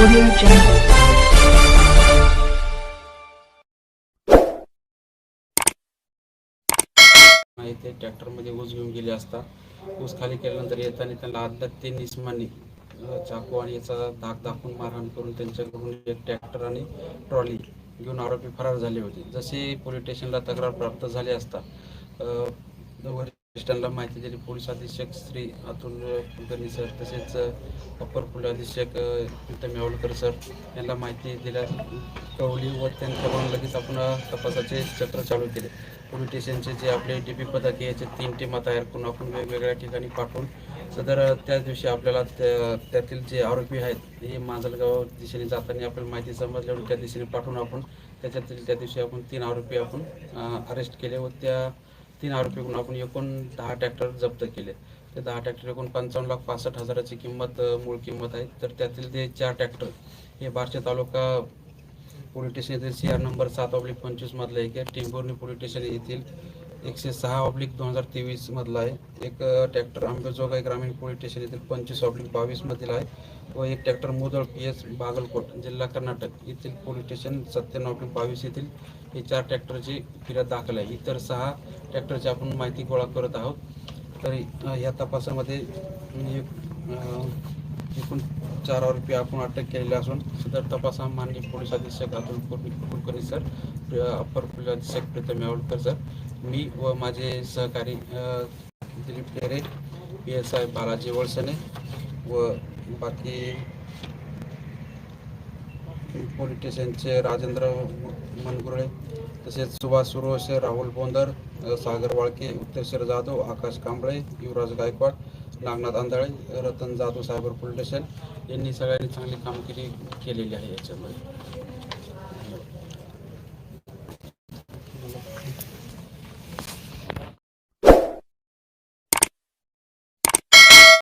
Audio Jungle. ते ट्रॅक्टरमध्ये ऊस घेऊन गेले असता ऊस खाली केल्यानंतर येताना त्यांना आदल्या ते निस्मानी चाकू आणि याचा धाक दाखवून मारहाण करून त्यांच्याकडून एक ट्रॅक्टर आणि ट्रॉली घेऊन आरोपी फरार झाले होते जसे पोलीस स्टेशनला तक्रार प्राप्त झाली असता वरिष्ठांना माहिती दिली. पोलीस अधीक्षक श्री अतुल कुलकर्णी सर तसेच अप्पर पोलीस अधीक्षक अ, प्रीतम यावलकर सर यांना माहिती दिल्या. कळवली व त्यांच्याकडून लगेच आपण तपासाचे चक्र चालू केले. पोलीस स्टेशनचे जे आपले डी पी पथक आहे याचे तीन टीमा तयार करून आपण वेगवेगळ्या ठिकाणी पाठवून सदर त्या त्याच दिवशी आपल्याला त्या- त्यातील जे आरोपी आहेत हे माजलगाव दिशेने जाताना आपल्याला माहिती समजल्यावर त्या दिशेने पाठवून आपण त्याच्यातील त्या दिवशी आपण तीन आरोपी आपण अरेस्ट केले व त्या तीन आरोपीकडून आपण एकूण दहा ट्रॅक्टर जप्त केले. ते दहा ट्रॅक्टर एकूण पंचावन्न लाख पासष्ट हजाराची किंमत मूळ किंमत आहे. तर त्यातील ते चार ट्रॅक्टर हे बार्शी तालुका पोलीस स्टेशन येथील सी आर नंबर सात ऑब्लिक पंचवीसमधलं एक आहे. टिंबोर्णी पोलीस स्टेशन येथील एकशे सहा ऑब्लिक दोन हजार तेवीस मधला आहे. एक ट्रॅक्टर आंबेजोगाई ग्रामीण पोलीस स्टेशन येथील पंचवीस ऑब्लिक बावीस मधील आहे. व एक tractor Mudal P S Bagalkot जिल्हा कर्नाटक येथील पोलीस स्टेशन सत्त्याण्णव ऑब्लिक बावीस येथील हे चार ट्रॅक्टरची फिर्याद दाखल आहे. इतर सहा ट्रॅक्टरची आपण माहिती गोळा करत आहोत. तरी ह्या या तपासामध्ये एकूण चार आरोपी आपण अटक केलेले असून सदर तपास हा माननीय पोलीस अधीक्षक अतुल कुलकर्णी सर प्र- अप्पर पोलीस अधीक्षक प्रीतम यावलकर सर मी व माझे सहकारी Dilip Tere P S I Balaji Valasane व बाकी पोलीस राजेंद्र मनगुरळे तसेच सुभाष सुरोशे राहुल बोंदर सागर वाळके उत्तरशेर जाधव आकाश कांबळे युवराज गायकवाड नागनाथ आंधळे रतन जाधव सायबर पोलिटिशियन यांनी सगळ्यांनी चांगली कामगिरी केलेली आहे याच्यामध्ये.